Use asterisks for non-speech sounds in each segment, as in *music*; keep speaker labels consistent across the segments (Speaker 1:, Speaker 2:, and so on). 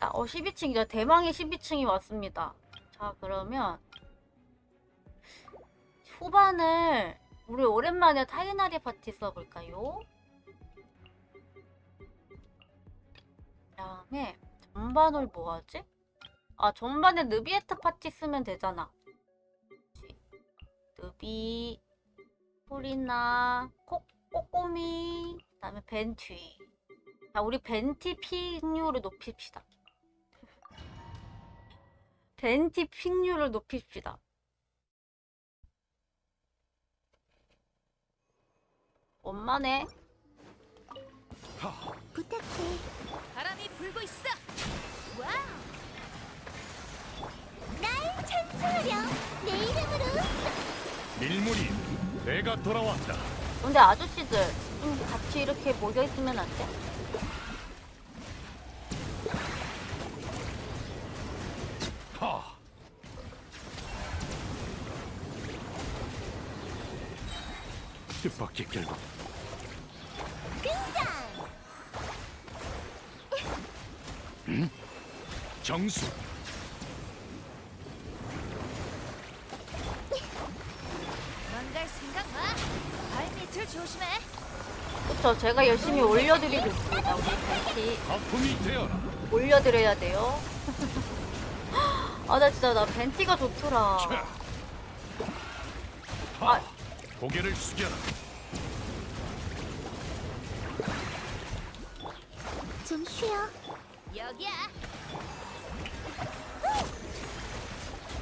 Speaker 1: 아, 어 12층이죠. 대망의 12층이 왔습니다. 자 그러면 후반을 우리 오랜만에 타이나리 파티 써볼까요? 그 다음에 전반을 뭐하지? 아 전반에 느비에트 파티 쓰면 되잖아. 느비, 소리나, 코, 꼬꼬미, 그 다음에 벤티. 자 우리 벤티 픽률을 높입시다. 벤티 픽률을 높입시다. 원만해.
Speaker 2: 부탁해.
Speaker 3: 바람이 불고 있어. 와우.
Speaker 2: 날 찬송하렴. 내 이름으로.
Speaker 4: 밀물이 내가 돌아왔다.
Speaker 1: 근데 아저씨들 좀 같이 이렇게 모여 있으면 안 돼?
Speaker 4: 뜻밖의 결과
Speaker 2: 등장.
Speaker 4: 정수
Speaker 3: 망갈 생각 마. 발 밑을 조심해.
Speaker 1: 그쵸 제가 열심히 올려드리고 있습니다 우리 벤티
Speaker 4: 아픔이 되어라.
Speaker 1: 올려드려야 돼요 *laughs* 아 나 진짜 나 벤티가 좋더라
Speaker 4: 차.
Speaker 1: 아.
Speaker 4: 하. 고개를 숙여라.
Speaker 2: 좀 쉬어.
Speaker 3: 여기야.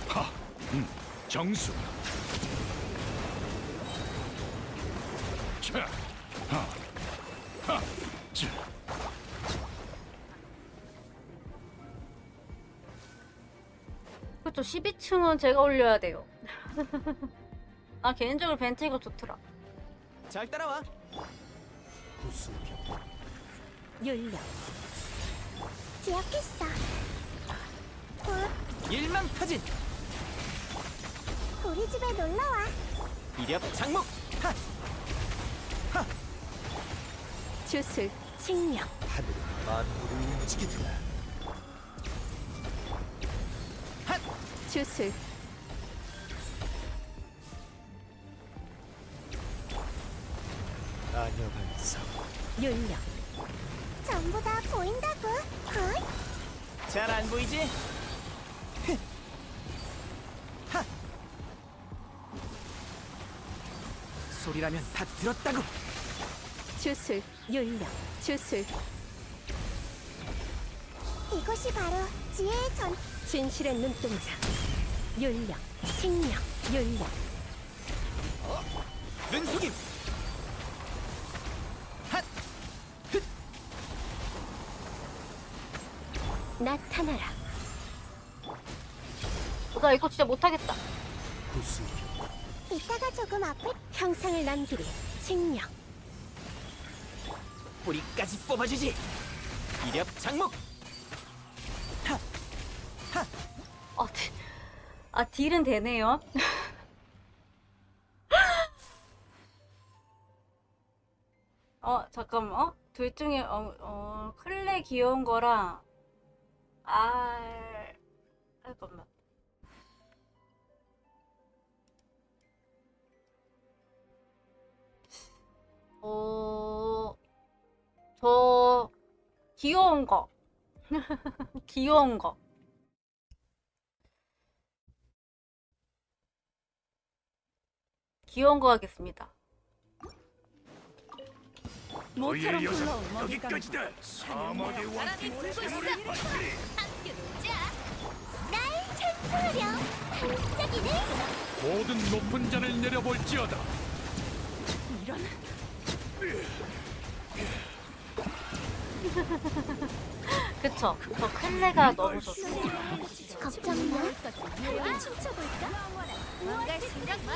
Speaker 4: 하. 음. 정수. 차. 하. 하. 자.
Speaker 1: 그쵸 12층은 제가 올려야 돼요 *laughs* 아 개인적으로 벤티가 좋더라
Speaker 5: 잘 따라와.
Speaker 3: 윤력.
Speaker 2: 기억했어. 곧
Speaker 5: 일망타진.
Speaker 2: 우리 집에 놀러 와.
Speaker 5: 이력 장목. 하.
Speaker 3: 주술. 칭령.
Speaker 5: 하늘은 만물을 움직인다.
Speaker 3: 주술.
Speaker 5: 반성.
Speaker 3: 윤력.
Speaker 2: 전부 다 보인다고. 굿.
Speaker 5: 잘 안 보이지? 흐. 하. 소리라면 다 들었다고.
Speaker 3: 주술. 윤력. 주술.
Speaker 2: 이것이 바로 지혜의 전.
Speaker 3: 진실의 눈동자. 윤력. 칭령. 윤력. 나타나라.
Speaker 1: 어, 나 이거 진짜 못하겠다.
Speaker 2: 이따가 조금 앞을.
Speaker 3: 형상을 남기리. 칭령.
Speaker 5: 뿌리까지 뽑아주지. 이력 장목.
Speaker 1: 아, 딜, 아 딜은 되네요 *laughs* 어 잠깐만 어? 둘 중에 어, 어 클레 귀여운 거랑 아 잠깐만. 어 저 귀여운 거. *laughs* 귀여운 거. 귀여운 거 하겠습니다
Speaker 4: 너희의 여정 여기까지다. 사막의 왕
Speaker 3: 바람이 불고 있어. 함께 놀자.
Speaker 2: 날 찬송하렴. 반짝이는
Speaker 4: 모든 높은 잔을 내려볼지어다.
Speaker 3: 이런. *laughs*
Speaker 1: 그쵸 저 클레가 너무 좋죠
Speaker 2: 걱정 마. 함께 춤춰볼까?
Speaker 3: 망갈 생각 마.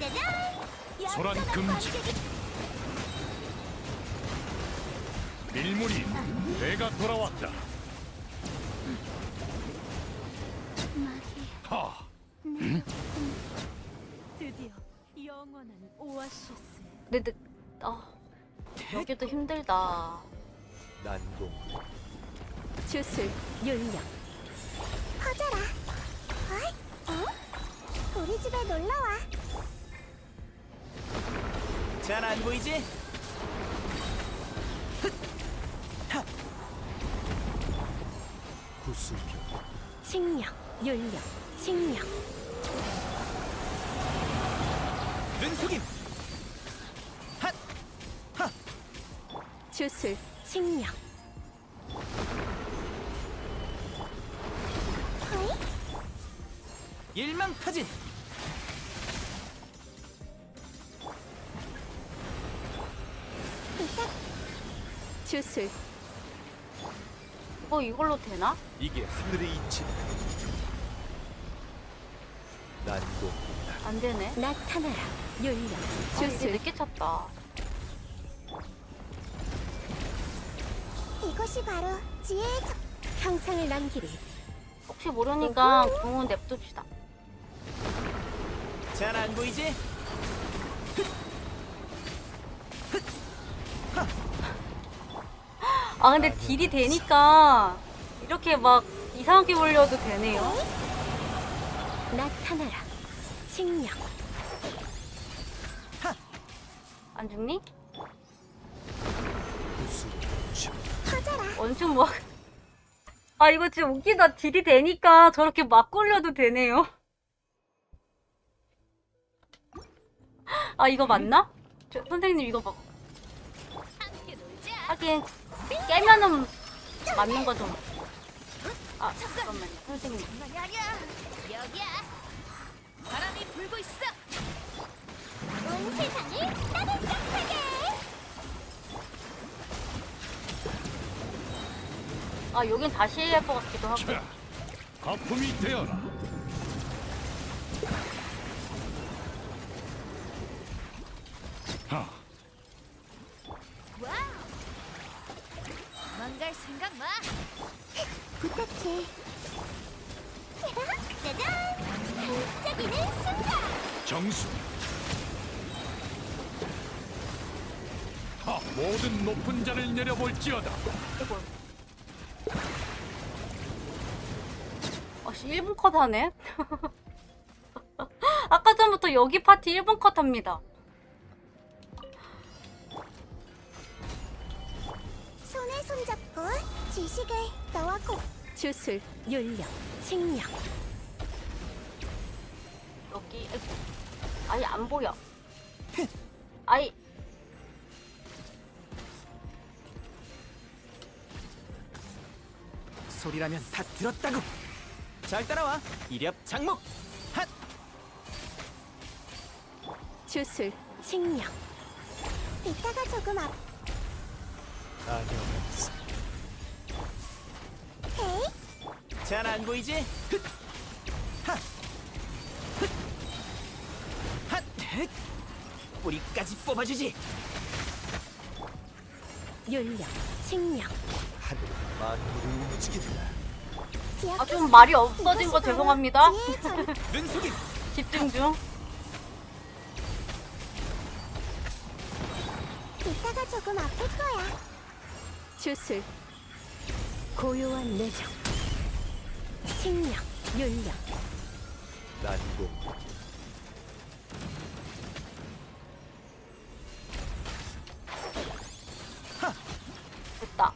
Speaker 2: 짜잔.
Speaker 4: 소란 금지. 밀물이 내가 돌아왔다. 하.
Speaker 3: 드디어 영원한 오아시스.
Speaker 1: 근데 네, 아 여기도 힘들다
Speaker 5: 난공.
Speaker 3: 주술 윤력
Speaker 2: 퍼져라. 어이? 어? 우리 집에 놀러 와.
Speaker 5: 잘 안 보이지?
Speaker 3: 칭령 윤력 칭령
Speaker 5: 눈속임 핫! 하!
Speaker 3: 주술
Speaker 2: 어이?
Speaker 5: 일망타진
Speaker 3: 주술
Speaker 1: 뭐 이걸로 되나?
Speaker 6: 이게 하늘의 이치다. 난고
Speaker 1: 안 되네.
Speaker 3: 나타나라 윤력
Speaker 1: 아,
Speaker 3: 주술
Speaker 1: 늦게 찼다.
Speaker 2: 이것이 바로 지혜의 적.
Speaker 3: 형상을 남기리
Speaker 1: 혹시 모르니까 공은 냅둡시다.
Speaker 5: 잘 안 보이지?
Speaker 1: 아 근데 딜이 되니까 이렇게 막 이상하게 몰려도 되네요.
Speaker 3: 나타나라 칭령
Speaker 1: 안 죽니? 원춤 뭐? *laughs* 아 이거 진짜 웃기다. 딜이 되니까 저렇게 막 걸려도 되네요. *laughs* 아 이거 맞나? 저, 선생님 이거
Speaker 3: 놀자
Speaker 1: 하긴 깨면은 맞는 거죠. 아 잠깐만요, 선생님.
Speaker 3: 장난이 아니야 여기야 바람이 불고 있어
Speaker 2: 온 세상을 따뜻하게.
Speaker 1: 아 여긴 다시 해야 할 것 같기도 하고.
Speaker 4: 자, 거품이 되어라. 하,
Speaker 3: 생각 마
Speaker 2: 부탁해. 짜잔! 반짝이는 순간.
Speaker 4: 정수. 하, 모든 높은 잔을 내려볼지어다.
Speaker 1: 이거. 아씨 1분 컷 하네. *laughs* 아까 전부터 여기 파티 1분 컷 합니다.
Speaker 2: 지식을 너와 꼭
Speaker 3: 주술 윤력 칭령
Speaker 1: 여기 아예 안 보여. 아이
Speaker 5: 소리라면 다 들었다고 잘 따라와 이렵 장목 핫!
Speaker 3: 주술 칭령
Speaker 2: 이따가 조금 앞.
Speaker 6: 안녕하세요.
Speaker 5: 잘 안 보이지? 흑! 하! 흑! 핫! 헷! 뿌리까지 뽑아주지
Speaker 3: 윤력 칭령
Speaker 6: 하늘은 만물을 움직인다.
Speaker 1: 아 좀 말이 없어진 거 죄송합니다. *laughs*
Speaker 5: 눈속임
Speaker 1: 집중 중.
Speaker 2: 이따가 조금 아플 거야.
Speaker 3: 주술 고요한 내정 칭령 윤력
Speaker 6: 난고
Speaker 1: 됐다.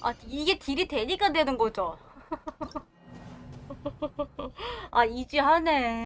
Speaker 1: 아 이게 딜이 되니까 되는 거죠. *laughs* 아 이지 하네.